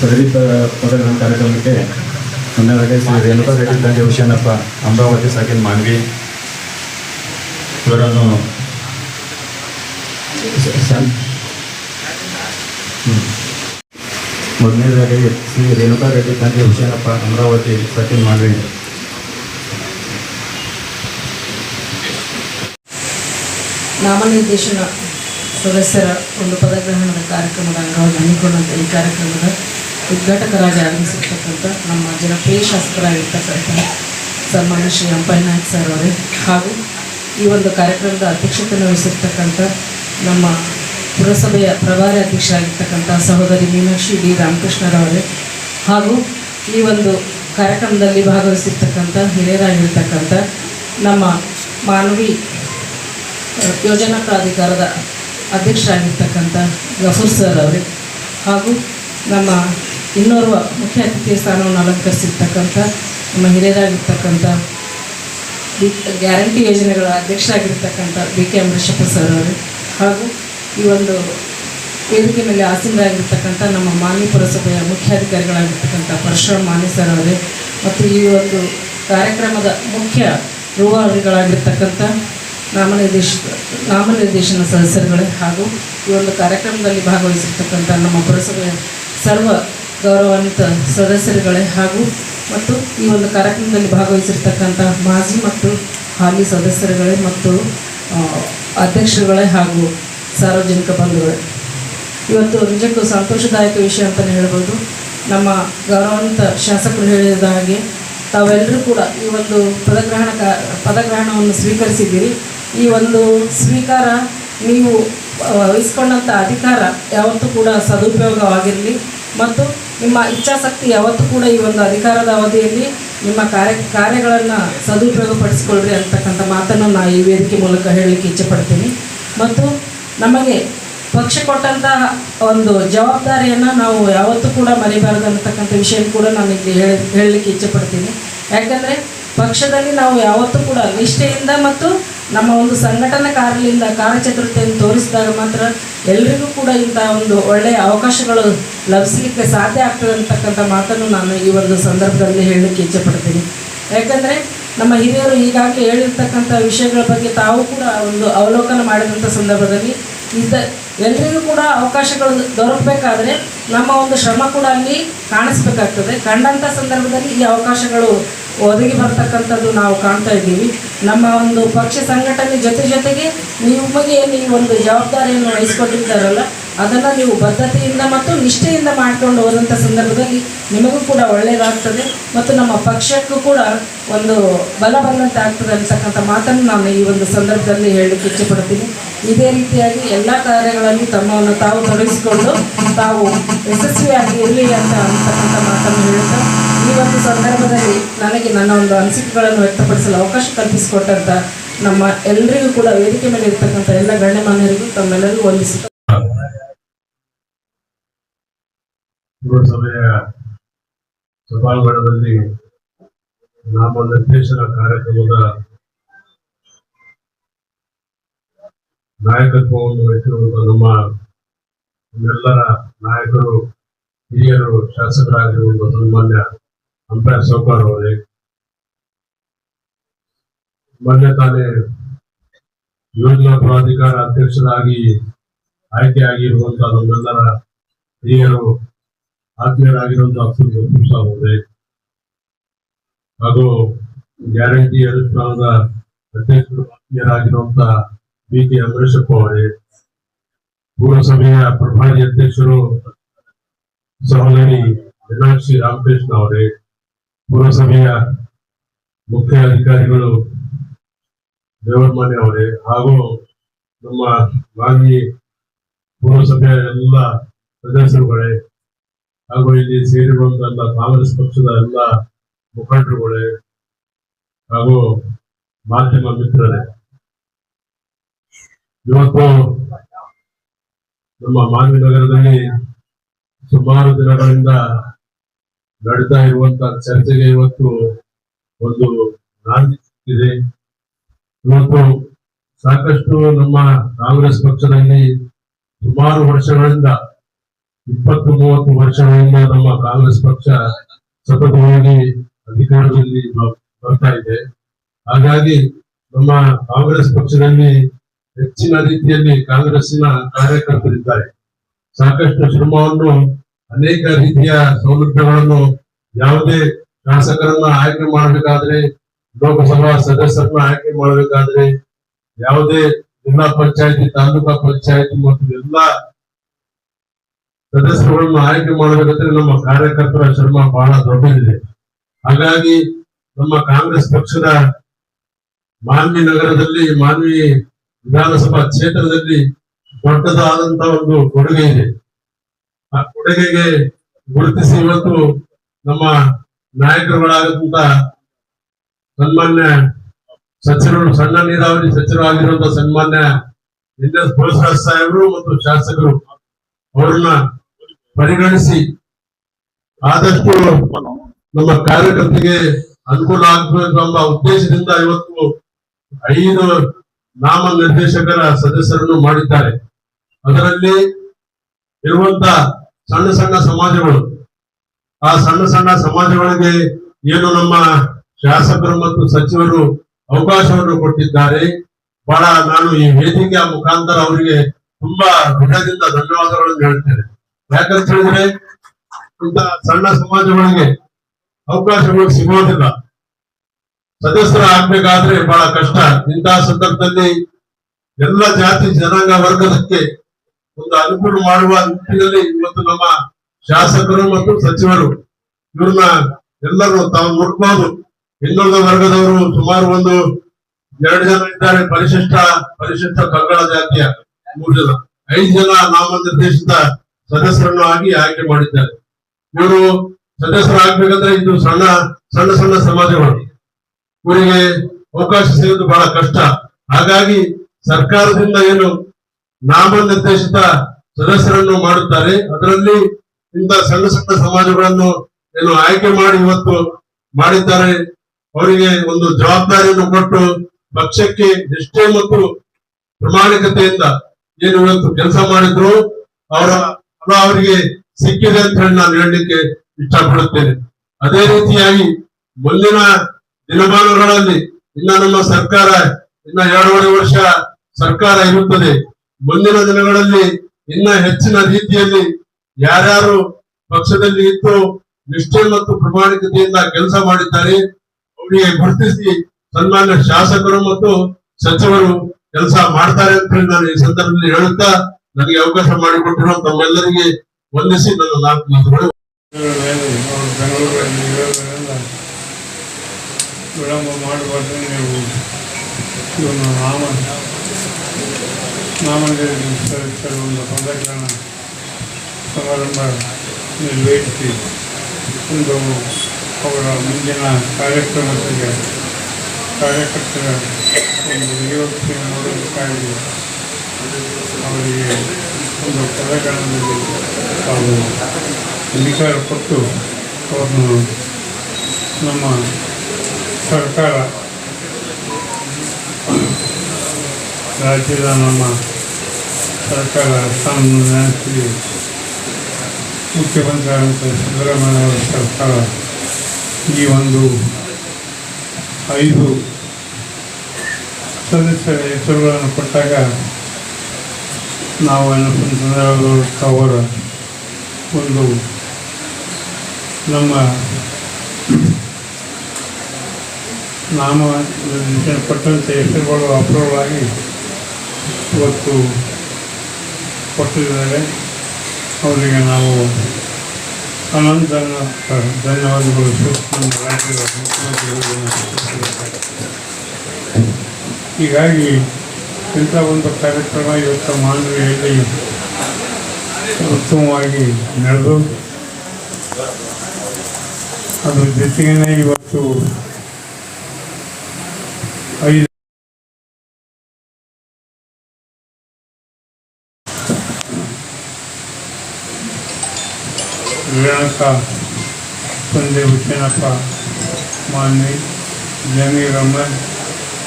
ಪದವಿ ಪದಗಳ ಕಾರ್ಯಕ್ರಮಕ್ಕೆ ಮುನ್ನಡೆಗೆ ಶ್ರೀ ರೇಣುಕಾ ರೆಡ್ಡಿ ತಂದೆ ಹುಷೇನಪ್ಪ ಅಮರಾವತಿ ಸಾಕಿನ ಮಾನ್ವಿ ಇವರನ್ನು. ಮೊದಲನೇದಾಗಿ ಶ್ರೀ ರೇಣುಕಾ ರೆಡ್ಡಿ ತಂದೆ ಹುಷೇನಪ್ಪ ಅಮರಾವತಿ ಸಾಕಿನ ಮಾನ್ವಿ ನಾಮನಿರ್ದೇಶನ ಸದಸ್ಯರ ಒಂದು ಪದಗ್ರಹಣದ ಕಾರ್ಯಕ್ರಮದ ಅಂಗವಾಗಿ ಹಮ್ಮಿಕೊಂಡಂಥ ಈ ಕಾರ್ಯಕ್ರಮದ ಉದ್ಘಾಟಕರಾಗಿ ಆಗಮಿಸಿರ್ತಕ್ಕಂಥ ನಮ್ಮ ಜನಪ್ರಿಯ ಶಾಸಕರಾಗಿರ್ತಕ್ಕಂಥ ಸನ್ಮಾನ್ಯ ಶ್ರೀ ಅಂಪಯ್ಯ ನಾಯಕ್ ಸರ್ ಅವರೇ. ಹಾಗೂ ಈ ಒಂದು ಕಾರ್ಯಕ್ರಮದ ಅಧ್ಯಕ್ಷತೆಯನ್ನು ವಹಿಸಿರ್ತಕ್ಕಂಥ ನಮ್ಮ ಪುರಸಭೆಯ ಪ್ರಭಾರಿ ಅಧ್ಯಕ್ಷರಾಗಿರ್ತಕ್ಕಂಥ ಸಹೋದರಿ ಮೀನಾಕ್ಷಿ ಡಿ ರಾಮಕೃಷ್ಣರವರೇ ಹಾಗೂ ಈ ಒಂದು ಕಾರ್ಯಕ್ರಮದಲ್ಲಿ ಭಾಗವಹಿಸಿರ್ತಕ್ಕಂಥ ಹಿರಿಯರಾಗಿರ್ತಕ್ಕಂಥ ನಮ್ಮ ಮಾನವಿ ಯೋಜನಾ ಪ್ರಾಧಿಕಾರದ ಅಧ್ಯಕ್ಷರಾಗಿರ್ತಕ್ಕಂಥ ಗಫೂರ್ ಸರ್ ಅವರೇ. ಹಾಗೂ ನಮ್ಮ ಇನ್ನೋರ್ವ ಮುಖ್ಯ ಅತಿಥಿಯ ಸ್ಥಾನವನ್ನು ಅಲಂಕರಿಸಿರ್ತಕ್ಕಂಥ, ನಮ್ಮ ಹಿರಿಯರಾಗಿರ್ತಕ್ಕಂಥ ಗ್ಯಾರಂಟಿ ಯೋಜನೆಗಳ ಅಧ್ಯಕ್ಷರಾಗಿರ್ತಕ್ಕಂಥ ಬಿ ಕೆ ಅಮರೇಶಪ್ಪ ಸರ್ ಅವರು ಹಾಗೂ ಈ ಒಂದು ವೇದಿಕೆ ಮೇಲೆ ಆಸೀನರಾಗಿರ್ತಕ್ಕಂಥ ನಮ್ಮ ಮಾನ್ಯ ಪುರಸಭೆಯ ಮುಖ್ಯಾಧಿಕಾರಿಗಳಾಗಿರ್ತಕ್ಕಂಥ ಪರಶುರಾಮ್ ಮಾನ್ಯ ಸರ್ ಅವರೇ ಮತ್ತು ಈ ಒಂದು ಕಾರ್ಯಕ್ರಮದ ಮುಖ್ಯ ರೂವಾರಿಗಳಾಗಿರ್ತಕ್ಕಂಥ ನಾಮನಿರ್ದೇಶ, ನಾಮನಿರ್ದೇಶನ ಸದಸ್ಯರುಗಳೇ ಹಾಗೂ ಈ ಒಂದು ಕಾರ್ಯಕ್ರಮದಲ್ಲಿ ಭಾಗವಹಿಸಿರ್ತಕ್ಕಂಥ ನಮ್ಮ ಪುರಸಭೆಯ ಸರ್ವ ಗೌರವಾನ್ವಿತ ಸದಸ್ಯರುಗಳೇ ಹಾಗೂ ಮತ್ತು ಈ ಒಂದು ಕಾರ್ಯಕ್ರಮದಲ್ಲಿ ಭಾಗವಹಿಸಿರ್ತಕ್ಕಂಥ ಮಾಜಿ ಮತ್ತು ಹಾಲಿ ಸದಸ್ಯರುಗಳೇ ಮತ್ತು ಅಧ್ಯಕ್ಷರುಗಳೇ ಹಾಗೂ ಸಾರ್ವಜನಿಕ ಬಂಧುಗಳೇ. ಇವತ್ತು ನಿಜಕ್ಕೂ ಸಂತೋಷದಾಯಕ ವಿಷಯ ಅಂತಲೇ ಹೇಳ್ಬೋದು. ನಮ್ಮ ಗೌರವಾನ್ವಿತ ಶಾಸಕರು ಹೇಳಿದ ಹಾಗೆ ತಾವೆಲ್ಲರೂ ಕೂಡ ಈ ಒಂದು ಪದಗ್ರಹಣ ಕ, ಪದಗ್ರಹಣವನ್ನು ಸ್ವೀಕರಿಸಿದ್ದೀರಿ. ಈ ಒಂದು ಸ್ವೀಕಾರ ನೀವು ವಹಿಸ್ಕೊಂಡಂಥ ಅಧಿಕಾರ ಯಾವತ್ತೂ ಕೂಡ ಸದುಪಯೋಗವಾಗಿರಲಿ. ಮತ್ತು ನಿಮ್ಮ ಇಚ್ಛಾಶಕ್ತಿ ಯಾವತ್ತೂ ಕೂಡ ಈ ಒಂದು ಅಧಿಕಾರದ ಅವಧಿಯಲ್ಲಿ ನಿಮ್ಮ ಕಾರ್ಯ, ಕಾರ್ಯಗಳನ್ನು ಸದುಪಯೋಗಪಡಿಸ್ಕೊಳ್ರಿ ಅಂತಕ್ಕಂಥ ಮಾತನ್ನು ನಾನು ಈ ವೇದಿಕೆ ಮೂಲಕ ಹೇಳಲಿಕ್ಕೆ ಇಚ್ಛೆಪಡ್ತೀನಿ ಮತ್ತು ನಮಗೆ ಪಕ್ಷ ಕೊಟ್ಟಂತಹ ಒಂದು ಜವಾಬ್ದಾರಿಯನ್ನು ನಾವು ಯಾವತ್ತೂ ಕೂಡ ಮರಿಬಾರದು ಅಂತಕ್ಕಂಥ ವಿಷಯ ಕೂಡ ನಾನು ಇಲ್ಲಿ ಹೇಳ, ಹೇಳಲಿಕ್ಕೆ ಇಚ್ಛೆಪಡ್ತೀನಿ ಯಾಕಂದರೆ ಪಕ್ಷದಲ್ಲಿ ನಾವು ಯಾವತ್ತೂ ಕೂಡ ನಿಷ್ಠೆಯಿಂದ ಮತ್ತು ನಮ್ಮ ಒಂದು ಸಂಘಟನಾ ಕಾರ್ಯದಿಂದ ಕಾರ್ಯಚತುರತೆಯನ್ನು ತೋರಿಸಿದಾಗ ಮಾತ್ರ ಎಲ್ರಿಗೂ ಕೂಡ ಇಂಥ ಒಂದು ಒಳ್ಳೆಯ ಅವಕಾಶಗಳು ಲಭಿಸಲಿಕ್ಕೆ ಸಾಧ್ಯ ಆಗ್ತದೆ ಅಂತಕ್ಕಂಥ ಮಾತನ್ನು ನಾನು ಈ ಒಂದು ಸಂದರ್ಭದಲ್ಲಿ ಹೇಳಲಿಕ್ಕೆ ಇಚ್ಛೆಪಡ್ತೀನಿ. ಯಾಕಂದರೆ ನಮ್ಮ ಹಿರಿಯರು ಈಗಾಗಲೇ ಹೇಳಿರ್ತಕ್ಕಂಥ ವಿಷಯಗಳ ಬಗ್ಗೆ ತಾವು ಕೂಡ ಒಂದು ಅವಲೋಕನ ಮಾಡಿದಂಥ ಸಂದರ್ಭದಲ್ಲಿ ಇಂಥ ಎಲ್ರಿಗೂ ಕೂಡ ಅವಕಾಶಗಳು ದೊರಕಬೇಕಾದ್ರೆ ನಮ್ಮ ಒಂದು ಶ್ರಮ ಕೂಡ ಅಲ್ಲಿ ಕಾಣಿಸ್ಬೇಕಾಗ್ತದೆ. ಕಂಡಂಥ ಸಂದರ್ಭದಲ್ಲಿ ಈ ಅವಕಾಶಗಳು ಒದಗಿ ಬರ್ತಕ್ಕಂಥದ್ದು ನಾವು ಕಾಣ್ತಾ ಇದ್ದೀವಿ. ನಮ್ಮ ಒಂದು ಪಕ್ಷ ಸಂಘಟನೆ ಜೊತೆ ಜೊತೆಗೆ ನಿಮಗೆ ನೀವು ಒಂದು ಜವಾಬ್ದಾರಿಯನ್ನು ವಹಿಸ್ಕೊಟ್ಟಿದ್ದಾರಲ್ಲ, ಅದನ್ನು ನೀವು ಬದ್ಧತೆಯಿಂದ ಮತ್ತು ನಿಷ್ಠೆಯಿಂದ ಮಾಡಿಕೊಂಡು ಹೋದಂಥ ಸಂದರ್ಭದಲ್ಲಿ ನಿಮಗೂ ಕೂಡ ಒಳ್ಳೆಯದಾಗ್ತದೆ ಮತ್ತು ನಮ್ಮ ಪಕ್ಷಕ್ಕೂ ಕೂಡ ಒಂದು ಬಲ ಬಂದಂತೆ ಆಗ್ತದೆ ಅನ್ನತಕ್ಕಂಥ ಮಾತನ್ನು ನಾನು ಈ ಒಂದು ಸಂದರ್ಭದಲ್ಲಿ ಹೇಳಲಿಕ್ಕೆ ಇಚ್ಛೆಪಡ್ತೀನಿ ಇದೇ ರೀತಿಯಾಗಿ ಎಲ್ಲ ಕಾರ್ಯಗಳಲ್ಲಿ ತಮ್ಮನ್ನು ತಾವು ತೊಡಗಿಸಿಕೊಂಡು ತಾವು ಯಶಸ್ವಿಯಾಗಿ ಇರಲಿ ಅಂತ ಅಂತಕ್ಕಂಥ ಮಾತನ್ನು ಹೇಳ್ತಾ ಒಂದು ಸಂದರ್ಭದಲ್ಲಿ ನನಗೆ ನನ್ನ ಒಂದು ಅನಿಸಿಕೆಗಳನ್ನು ವ್ಯಕ್ತಪಡಿಸಲು ಅವಕಾಶ ಕಲ್ಪಿಸಿಕೊಟ್ಟಂತ ನಮ್ಮ ಎಲ್ಲರಿಗೂ ಕೂಡ ವೇದಿಕೆ ಮೇಲೆ ಇರ್ತಕ್ಕಂಥ ಎಲ್ಲ ಗಣ್ಯಮಾನ್ಯರಿಗೂ ತಮ್ಮೆಲ್ಲರಿಗೂ ವಂದಿಸುತ್ತಾ ಪುರಸಭೆಯ ಸಭಾಂಗಣದಲ್ಲಿ ನಾಮನಿರ್ದೇಶನ ಕಾರ್ಯಕ್ರಮದ ನಾಯಕತ್ವವನ್ನು ವಹಿಸಿರುವಂತಹ ನಮ್ಮ ಎಲ್ಲರ ನಾಯಕರು, ಹಿರಿಯರು ಶಾಸಕರಾಗಿರುವಂತಹ ಸನ್ಮಾನ್ಯ ಅಂಪೈರ್ ಸೌಕರ್ ಅವರೇ. ಮೊನ್ನೆ ತಾನೇ ಯೋಜನಾ ಪ್ರಾಧಿಕಾರ ಅಧ್ಯಕ್ಷರಾಗಿ ಆಯ್ಕೆಯಾಗಿರುವಂತಹ ನಮ್ಮೆಲ್ಲರ ಹಿರಿಯರು ಆತ್ಮೀಯರಾಗಿರುವಂತಹ ಅಬ್ದುಲ್ ಗಫೂರ್ ಹಾಗೂ ಗ್ಯಾರಂಟಿ ಅನುಷ್ಠಾನದ ಅಧ್ಯಕ್ಷರು ಆತ್ಮೀಯರಾಗಿರುವಂತಹ ಬಿ ಕೆ ಅಮರೇಶಪ್ಪ ಅವರೇ. ಪುರಸಭೆಯ ಪ್ರಭಾರಿ ಅಧ್ಯಕ್ಷರು ಸಹೋದರಿ ಮೀನಾಕ್ಷಿ ರಾಮಕೃಷ್ಣ ಅವರೇ. ಪುರಸಭೆಯ ಮುಖ್ಯ ಅಧಿಕಾರಿಗಳು ದೇವರಮಾನೆ ಅವರೇ ಹಾಗೂ ನಮ್ಮ ಮಾಜಿ ಪುರಸಭೆಯ ಎಲ್ಲ ಸದಸ್ಯರುಗಳೇ ಹಾಗೂ ಇಲ್ಲಿ ಸೇರಿರುವಂತಹ ಕಾಂಗ್ರೆಸ್ ಪಕ್ಷದ ಎಲ್ಲ ಮುಖಂಡರುಗಳೇ ಹಾಗೂ ಮಾಧ್ಯಮ ಮಿತ್ರರೇ. ಇವತ್ತು ನಮ್ಮ ಮಾನ್ವಿ ನಗರದಲ್ಲಿ ಸುಮಾರು ದಿನಗಳಿಂದ ನಡೀತಾ ಇರುವಂತಹ ಚರ್ಚೆಗೆ ಇವತ್ತು ಒಂದು ನಾಂದಿ ಸಿಕ್ಕಿದೆ. ಇವತ್ತು ಸಾಕಷ್ಟು ನಮ್ಮ ಕಾಂಗ್ರೆಸ್ ಪಕ್ಷದಲ್ಲಿ ಸುಮಾರು ವರ್ಷಗಳಿಂದ, ಇಪ್ಪತ್ತು ಮೂವತ್ತು ವರ್ಷಗಳಿಂದ ನಮ್ಮ ಕಾಂಗ್ರೆಸ್ ಪಕ್ಷ ಸತತವಾಗಿ ಅಧಿಕಾರದಲ್ಲಿ ಬರ್ತಾ ಇದೆ. ಹಾಗಾಗಿ ನಮ್ಮ ಕಾಂಗ್ರೆಸ್ ಪಕ್ಷದಲ್ಲಿ ಹೆಚ್ಚಿನ ರೀತಿಯಲ್ಲಿ ಕಾಂಗ್ರೆಸ್ಸಿನ ಕಾರ್ಯಕರ್ತರಿದ್ದಾರೆ. ಸಾಕಷ್ಟು ಶ್ರಮವನ್ನು ಅನೇಕ ರೀತಿಯ ಸೌಲಭ್ಯಗಳನ್ನು ಯಾವುದೇ ಶಾಸಕರನ್ನ ಆಯ್ಕೆ ಮಾಡಬೇಕಾದ್ರೆ, ಲೋಕಸಭಾ ಸದಸ್ಯರನ್ನ ಆಯ್ಕೆ ಮಾಡಬೇಕಾದ್ರೆ, ಯಾವುದೇ ಜಿಲ್ಲಾ ಪಂಚಾಯತಿ, ತಾಲೂಕಾ ಪಂಚಾಯತಿ ಮತ್ತು ಎಲ್ಲಾ ಸದಸ್ಯರನ್ನ ಆಯ್ಕೆ ಮಾಡಬೇಕಾದ್ರೆ ನಮ್ಮ ಕಾರ್ಯಕರ್ತರ ಶ್ರಮ ಬಹಳ ದೊಡ್ಡದಿದೆ. ಹಾಗಾಗಿ ನಮ್ಮ ಕಾಂಗ್ರೆಸ್ ಪಕ್ಷದ ಮಾನ್ವಿ ನಗರದಲ್ಲಿ, ಮಾನ್ವಿ ವಿಧಾನಸಭಾ ಕ್ಷೇತ್ರದಲ್ಲಿ ದೊಡ್ಡದಾದಂತ ಒಂದು ಕೊಡುಗೆ ಇದೆ. ಆ ಕೊಡುಗೆಗೆ ಗುರುತಿಸಿ ಇವತ್ತು ನಮ್ಮ ನಾಯಕರುಗಳಾದಂತ ಸನ್ಮಾನ್ಯ ಸಚಿವರು, ಸಣ್ಣ ನೀರಾವರಿ ಸಚಿವರಾಗಿರುವಂತ ಸನ್ಮಾನ್ಯ ಎನ್ ಎಸ್ ಸಾಹೇಬರು ಮತ್ತು ಶಾಸಕರು ಅವರನ್ನ ಪರಿಗಣಿಸಿ ಆದಷ್ಟು ನಮ್ಮ ಕಾರ್ಯಕರ್ತರಿಗೆ ಅನುಕೂಲ ಆಗಬೇಕೆಂಬ ಉದ್ದೇಶದಿಂದ ಇವತ್ತು ಐದು ನಾಮ ನಿರ್ದೇಶಕರ ಸದಸ್ಯರನ್ನು ಮಾಡಿದ್ದಾರೆ. ಅದರಲ್ಲಿ ಇರುವಂತ ಸಣ್ಣ ಸಣ್ಣ ಸಮಾಜಗಳು. ಆ ಸಣ್ಣ ಸಣ್ಣ ಸಮಾಜಗಳಿಗೆ ಏನು ನಮ್ಮ ಶಾಸಕರು ಮತ್ತು ಸಚಿವರು ಅವಕಾಶವನ್ನು ಕೊಟ್ಟಿದ್ದಾರೆ. ಬಹಳ ನಾನು ಈ ವೇದಿಕೆಯ ಮುಖಾಂತರ ಅವರಿಗೆ ತುಂಬಾ ಹೃದಯದಿಂದ ಧನ್ಯವಾದಗಳನ್ನು ಹೇಳ್ತೇನೆ. ಯಾಕಂತ ಹೇಳಿದ್ರೆ ಇಂತಹ ಸಣ್ಣ ಸಮಾಜಗಳಿಗೆ ಅವಕಾಶಗಳು ಸಿಗೋದಿಲ್ಲ ಸದಸ್ಯರ ಆಗ್ಬೇಕಾದ್ರೆ ಬಹಳ ಕಷ್ಟ. ಇಂತಹ ಸಂದರ್ಭದಲ್ಲಿ ಎಲ್ಲ ಜಾತಿ, ಜನಾಂಗ, ವರ್ಗದಕ್ಕೆ ಒಂದು ಅನುಕೂಲ ಮಾಡುವ ನಿಟ್ಟಿನಲ್ಲಿ ಇವತ್ತು ನಮ್ಮ ಶಾಸಕರು ಮತ್ತು ಸಚಿವರು ಇವ್ರನ್ನ ಎಲ್ಲರೂ ತಾವು ನೋಡ್ಬೋದು ಹಿಂದುಳಿದ ವರ್ಗದವರು ಸುಮಾರು ಒಂದು ಎರಡು ಜನ ಇದ್ದಾರೆ. ಪರಿಶಿಷ್ಟ ಪರಿಶಿಷ್ಟ ಕನ್ನಡ ಜಾತಿಯ ಮೂರು ಜನ. ಐದು ಜನ ನಾಮನಿರ್ದೇಶಿತ ಸದಸ್ಯರನ್ನು ಆಗಿ ಆಯ್ಕೆ ಮಾಡಿದ್ದಾರೆ. ಇವರು ಸದಸ್ಯರಾಗ್ಬೇಕಂದ್ರೆ ಇದು ಸಣ್ಣ ಸಣ್ಣ ಸಣ್ಣ ಸಮಾಜಗಳು. ಇವರಿಗೆ ಅವಕಾಶ ಸಿಗೋದು ಬಹಳ ಕಷ್ಟ. ಹಾಗಾಗಿ ಸರ್ಕಾರದಿಂದ ಏನು ನಾಮನಿರ್ದೇಶಿತ ಸದಸ್ಯರನ್ನು ಮಾಡುತ್ತಾರೆ. ಅದರಲ್ಲಿ ಇಂಥ ಸಣ್ಣ ಸಣ್ಣ ಸಮಾಜಗಳನ್ನು ಏನು ಆಯ್ಕೆ ಮಾಡಿ ಇವತ್ತು ಮಾಡಿದ್ದಾರೆ. ಅವರಿಗೆ ಒಂದು ಜವಾಬ್ದಾರಿಯನ್ನು ಕೊಟ್ಟು ಪಕ್ಷಕ್ಕೆ ನಿಷ್ಠೆ ಮತ್ತು ಪ್ರಾಮಾಣಿಕತೆಯಿಂದ ಏನು ಇವತ್ತು ಕೆಲಸ ಮಾಡಿದ್ರು, ಅವರ ಫಲ ಅವರಿಗೆ ಸಿಕ್ಕಿದೆ ಅಂತ ಹೇಳಿ ನಾನು ಹೇಳಲಿಕ್ಕೆ ಇಷ್ಟಪಡುತ್ತೇನೆ. ಅದೇ ರೀತಿಯಾಗಿ ಮುಂದಿನ ದಿನಮಾನಗಳಲ್ಲಿ ಇನ್ನ ನಮ್ಮ ಸರ್ಕಾರ ಇನ್ನ ಎರಡೂವರೆ ವರ್ಷ ಸರ್ಕಾರ ಇರುತ್ತದೆ. ಮುಂದಿನ ದಿನಗಳಲ್ಲಿ ಇನ್ನ ಹೆಚ್ಚಿನ ರೀತಿಯಲ್ಲಿ ಯಾರ್ಯಾರು ಪಕ್ಷದಲ್ಲಿ ಇದ್ದು ನಿಷ್ಠೆ ಮತ್ತು ಪ್ರಾಮಾಣಿಕತೆಯಿಂದ ಕೆಲಸ ಮಾಡಿದ್ದಾರೆ, ಅವರಿಗೆ ಗುರುತಿಸಿ ಸನ್ಮಾನ್ಯ ಶಾಸಕರು ಮತ್ತು ಸಚಿವರು ಕೆಲಸ ಮಾಡ್ತಾರೆ ಅಂತ ಹೇಳಿ ನಾನು ಈ ಸಂದರ್ಭದಲ್ಲಿ ಹೇಳುತ್ತಾ ನನಗೆ ಅವಕಾಶ ಮಾಡಿಕೊಟ್ಟಿರೋ ತಮ್ಮೆಲ್ಲರಿಗೆ ವಂದಿಸಿ ನನ್ನ ನಾಲ್ಕು ಮಾತುಗಳು. ಮಾಡಬಾರ್ದು ನೀವು ನಾಮ ನಾಮನಿರ್ದೇಶಿಸಲು ಒಂದು ಪದಗ್ರಹಣ ಸಮಾರಂಭ ನಿರ್ವಹಿಸಿ ಒಂದು ಅವರ ಮುಂದಿನ ಕಾರ್ಯಕ್ರಮಕ್ಕೆ ಕಾರ್ಯಕರ್ತರ ಒಂದು ನಿಯೋಜನೆ ನೋಡಬೇಕಾಗಿ ಅವರಿಗೆ ಒಂದು ಪದಗ್ರಹಣದಲ್ಲಿ ತಾವು ಅಧಿಕಾರ ಕೊಟ್ಟು ಅವರನ್ನು ನಮ್ಮ ಸರ್ಕಾರ ರಾಜ್ಯದ ನಮ್ಮ ಸರ್ಕಾರ ಸ್ಥಾನ ನೆನೆಸಿ ಮುಖ್ಯಮಂತ್ರಿ ಆದಂಥ ಸಿದ್ದರಾಮಯ್ಯ ಅವರ ಸರ್ಕಾರ ಈ ಒಂದು ಐದು ಸದಸ್ಯರ ಹೆಸರುಗಳನ್ನು ಕೊಟ್ಟಾಗ ನಾವು ಅವರ ಒಂದು ನಮ್ಮ ನಾಮ ಪಟ್ಟಂತ ಹೆಸರುಗಳು ಅಪ್ರೂವ್ ಆಗಿ ಇವತ್ತು ಕೊಟ್ಟಿದ್ದಾರೆ. ಅವರಿಗೆ ನಾವು ಅನಂತ ಧನ್ಯವಾದಗಳು. ಹೀಗಾಗಿ ಇಂಥ ಒಂದು ಕಾರ್ಯಕ್ರಮ ಇವತ್ತು ಮಾನವಿಯಲ್ಲಿ ಉತ್ತಮವಾಗಿ ನಡೆದು ಅದ್ರ ಜೊತೆಗೇನೆ ಇವತ್ತು ಐದು भाजपा माननीय जमी रमन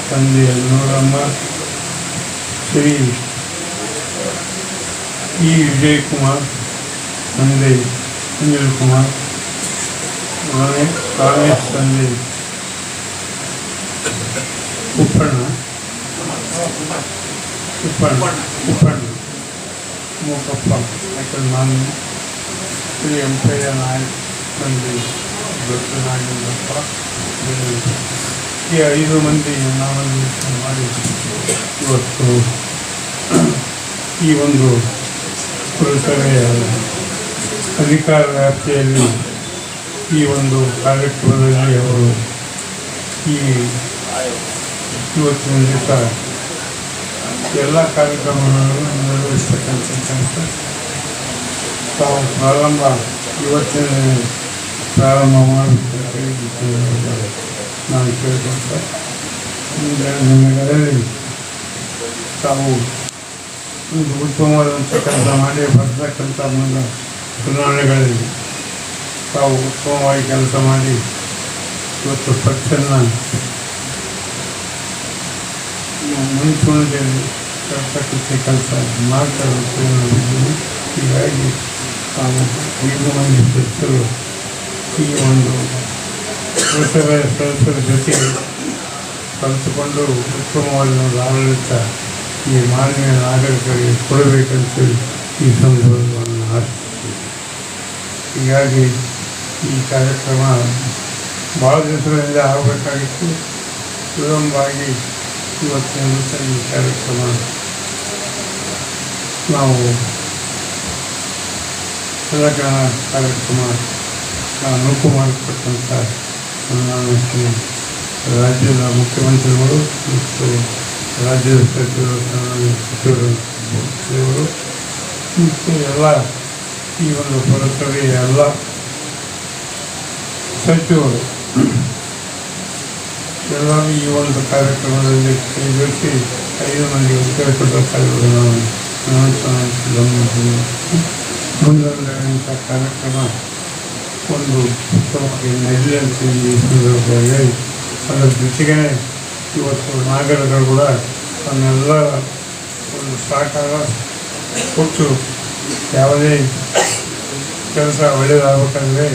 संजय रमन श्री ई विजय कुमार संजय सुनील कुमार माने कांग्रेस संजय मुख्य श्री एम्पैया नायक संजय ಈ ಐದು ಮಂದಿ ನಾವಲ್ಲಿ ಮಾಡಿ ಇವತ್ತು ಈ ಒಂದು ಪುರಸಭೆಯ ಅಧಿಕಾರ ವ್ಯಾಪ್ತಿಯಲ್ಲಿ ಈ ಒಂದು ಕಾರ್ಯಕ್ರಮದಲ್ಲಿ ಅವರು ಈ ಇವತ್ತಿನ ದಿವಸ ಎಲ್ಲ ಕಾರ್ಯಕ್ರಮಗಳನ್ನು ನಿರ್ವಹಿಸ್ತಕ್ಕಂಥ ಕೆಲಸ ತಾವು ಪ್ರಾರಂಭ ಇವತ್ತಿನ ಪ್ರಾರಂಭ ಮಾಡುತ್ತೇವೆ ನಾನು ಕೇಳ್ಕೊಳ್ತಾ ಮುಂದೆ ನಿಮಗೆಲ್ಲರಿಗೂ ತಾವು ಒಂದು ಉತ್ತಮವಾದಂಥ ಕೆಲಸ ಮಾಡಿ, ಬರ್ತಕ್ಕಂಥ ಮುಂದೆ ಚುನಾವಣೆಗಳಲ್ಲಿ ತಾವು ಉತ್ತಮವಾಗಿ ಕೆಲಸ ಮಾಡಿ, ಇವತ್ತು ಪಕ್ಷನ ಮುಂಚೂಣಿಯಲ್ಲಿ ತರ್ತಕ್ಕಂಥ ಕೆಲಸ ಮಾಡ್ತಾ ಅನ್ನೋದಿದ್ದೀನಿ. ಹೀಗಾಗಿ ತಾವು ಐದು ಮಂದಿ ಸದಸ್ಯರು ಈ ಒಂದು ಪುರಸಭೆಯ ಸದಸ್ಯರ ಜೊತೆ ಕಲಿತುಕೊಂಡು ಉತ್ತಮವಾದ ಒಂದು ಆಡಳಿತ ಈ ಮಾನವೀಯ ನಾಗರಿಕರಿಗೆ ಕೊಡಬೇಕಂತೇಳಿ ಈ ಸಂದರ್ಭವನ್ನು ಆಶಿಸ್ತೀವಿ ಹೀಗಾಗಿ ಈ ಕಾರ್ಯಕ್ರಮ ಭಾಳ ದಿವಸಗಳಿಂದ ಆಗಬೇಕಾಗಿತ್ತು. ವಿಳಂಬವಾಗಿ ಇವತ್ತಿನ ದಿವಸ ಈ ಕಾರ್ಯಕ್ರಮ ನಾವು ಎಲ್ಲ ಕಾರ್ಯಕ್ರಮ ಅನುಕೂಲ ಮಾಡಿಕೊಟ್ಟಂಥ ರಾಜ್ಯದ ಮುಖ್ಯಮಂತ್ರಿಗಳು ಮತ್ತು ರಾಜ್ಯದ ಸಚಿವರು ಸಚಿವರು ಸಚಿವರು ಮತ್ತು ಎಲ್ಲ ಈ ಒಂದು ಪುರಸಭೆಯ ಎಲ್ಲ ಸಚಿವರು ಎಲ್ಲರೂ ಈ ಒಂದು ಕಾರ್ಯಕ್ರಮದಲ್ಲಿ ಕೈಗೊಳಿಸಿ ಐದು ಮಂದಿ ಗಮನಿಸಿದೆ ಮುಂದೊಂದಿರುವಂಥ ಕಾರ್ಯಕ್ರಮ ಒಂದು ಉತ್ತಮವಾಗಿ ಸಂದರ್ಭದಲ್ಲಿ ಅದರ ಜೊತೆಗೆ ಇವತ್ತು ನಾಗರಿಕರು ಕೂಡ ತನ್ನೆಲ್ಲ ಒಂದು ಸಹಕಾರ ಕೊಟ್ಟು ಯಾವುದೇ ಕೆಲಸ ಒಳ್ಳೆಯದಾಗಬೇಕಂದ್ರೆ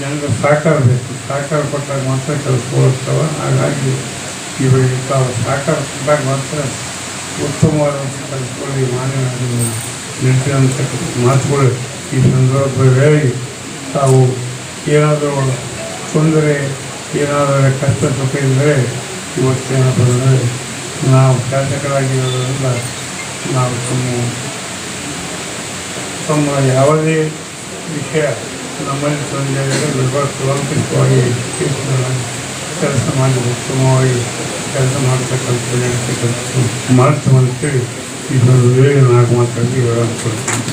ಜನರ ಸಾಕಾರ ಬೇಕು. ಸಹಕಾರ ಕೊಟ್ಟಾಗ ಮಾತ್ರ ಕೆಲಸ ಹೋಗ್ತವೆ. ಹಾಗಾಗಿ ಇವರಿಗೆ ತಾವು ಸಹಕಾರ ಕೊಟ್ಟಾಗ ಮಾತ್ರ ಉತ್ತಮವಾದಂಥ ಕೆಲಸಗಳು ಈ ಮಾನ್ಯ ನಿಂತಿರುವಂಥ ಮಾತುಗಳು ಈ ಸಂದರ್ಭದಲ್ಲಿ ತಾವು ಏನಾದರೂ ತೊಂದರೆ ಏನಾದರೂ ಕಷ್ಟ ಸುಖ ಇದ್ದರೆ ಇವತ್ತೇನಪ್ಪ ಅಂದರೆ ನಾವು ಶಾಸಕರಾಗಿರೋದರಿಂದ ನಾವು ತಮ್ಮ ತಮ್ಮ ಯಾವುದೇ ವಿಷಯ ನಮ್ಮಲ್ಲಿ ತೊಂದರೆ ನಿರ್ಭರ ಸುರಕ್ಷಿತವಾಗಿ ಕೆಲಸ ಮಾಡಿ ಉತ್ತಮವಾಗಿ ಕೆಲಸ ಮಾಡ್ತಕ್ಕಂಥ ನಡೀತಕ್ಕಂಥ ಮಾಡ್ತೀವಿ ಅಂತೇಳಿ ಸಂದರ್ಭದಲ್ಲಿ ನಾಲ್ಕು ಮಾತಾಡಿ ವಿವರ ಕೊಡ್ತೀನಿ.